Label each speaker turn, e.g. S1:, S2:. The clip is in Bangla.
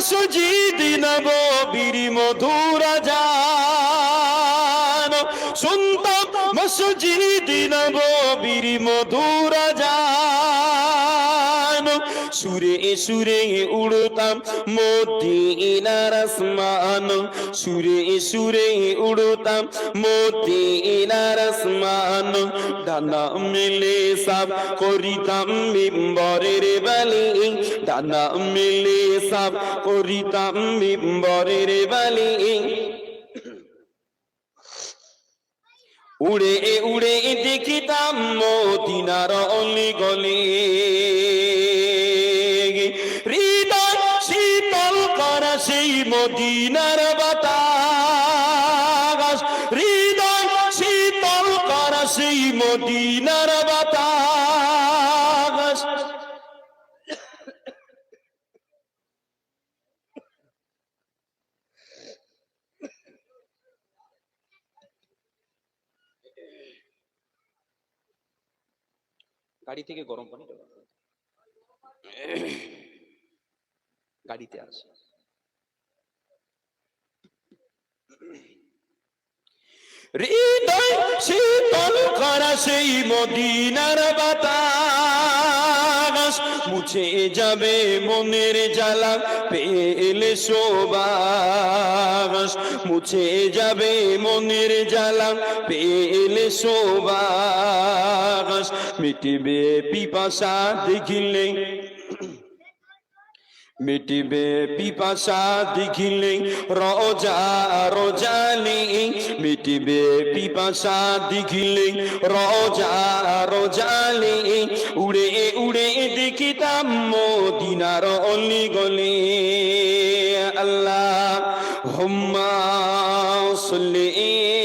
S1: মসজিদ নববীর মধুরা জান। শুনতাম মসজিদ নববীর মধুরা জান। সুরে সুরে উড়তাম মদিনার আসমান। সুরে সুরে উড়তাম মদিনার আসমান। ডানা মিলে সাব করিতাম মিম্বরের বালি। ডানা মিলে সাব করিতাম মিম্বরের বালি উড়ে উড়ে দেখিতাম মদিনার অলি গলি হৃদয় শীতল করা সেই মদিনার বাতাস। হৃদয় শীতল করা সেই মদিনার বাতাস।
S2: গাড়ি থেকে গরম পানি গাড়িতে আছে
S1: হৃদয় শীতল করা সেই মদিনার বাতাস। মুছে যাবে মনের জ্বালা, পেলে সোবাস মুছে যাবে মনের জ্বালা, পেলে সোবাস মিটিবে পিপাসা দেখিলে মিটিবে পিপাসা দেখিলে রোজা রোজালি মিটিবে পিপাসা দেখিলে রোজা রোজালি উড়ে উড়ে দেখিতাম মদিনার অলি গলি আল্লাহ হুম্মা সাল্লি।